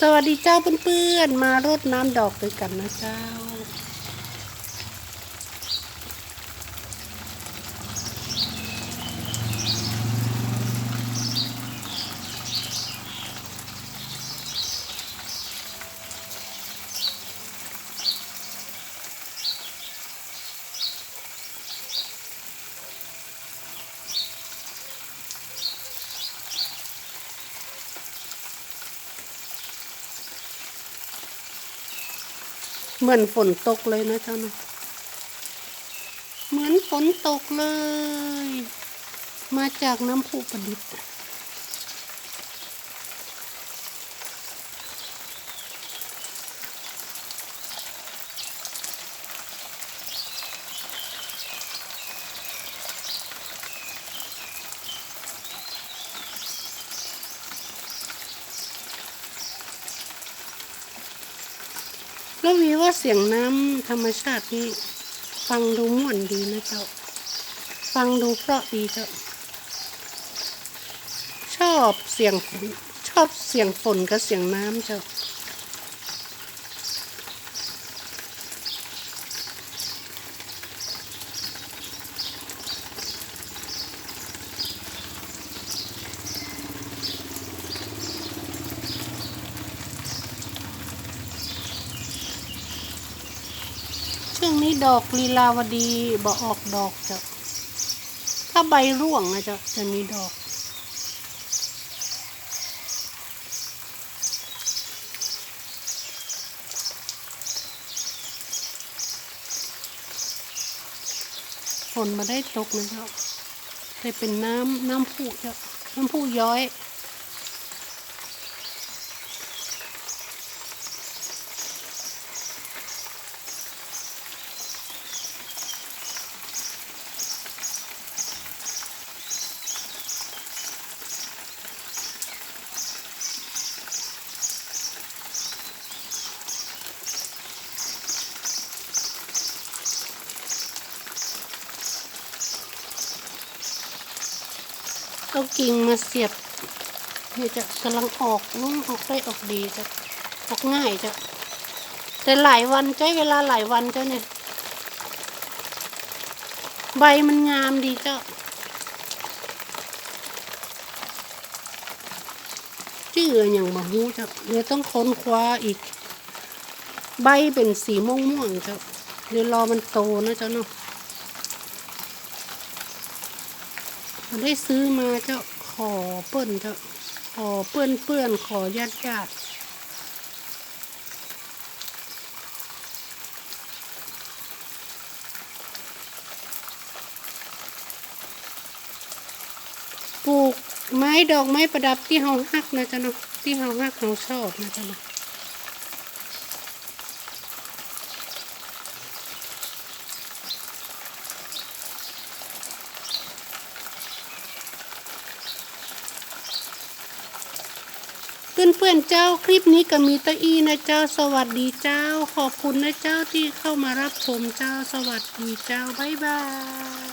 สวัสดีเจ้าเพื่อนๆมารดน้ำดอกด้วยกันนะเจ้า เหมือนฝนตกเลยนะเจ้านะเหมือนฝนตกเลย มาจากน้ำพุประดิษฐ์ แล้ววีว่าเสียงน้ำธรรมชาตินี่ฟังดูม่วนดีนะเจ้า ฟังดูเพราะดีเจ้า ชอบเสียงฝนชอบเสียงฝนกับเสียงน้ำเจ้า ช่วงนี้ดอกลีลาวดีบอออกดอกเจ้าถ้าใบร่วงนะเจ้าจะมีดอก ฝนมาได้ตกนะเจ้าแต่เป็นน้ำน้ำพุเจ้าน้ำพุย้อย เอากิ่งมาเสียบเนี่ยจะกำลังออกนุ่มออกได้ออกดีจะออกง่ายจะแต่หลายวันใช้เวลาหลายวันเจ้าเนี่ย ใบมันงามดีเจ้าชื่ออย่างบาฮู้เจ้าเดี๋ยวต้องค้นคว้าอีก ใบเป็นสีม่วงๆเจ้าเดี๋ยวรอมันโตนะเจ้าเนาะ ได้ซื้อมาเจ้าขอเปิ้นเจ้าขอเปื้อนเปื้อนขอญาติญาติปลูกไม้ดอกไม้ประดับที่เฮาฮักนะจ๊ะเนาะที่เฮาฮักเฮาชอบนะจ๊ะเนาะ เพื่อนๆเจ้าคลิปนี้ก็มีตะอีนะเจ้าสวัสดีเจ้า ขอบคุณนะเจ้าที่เข้ามารับชมเจ้าสวัสดีเจ้าบ๊ายบาย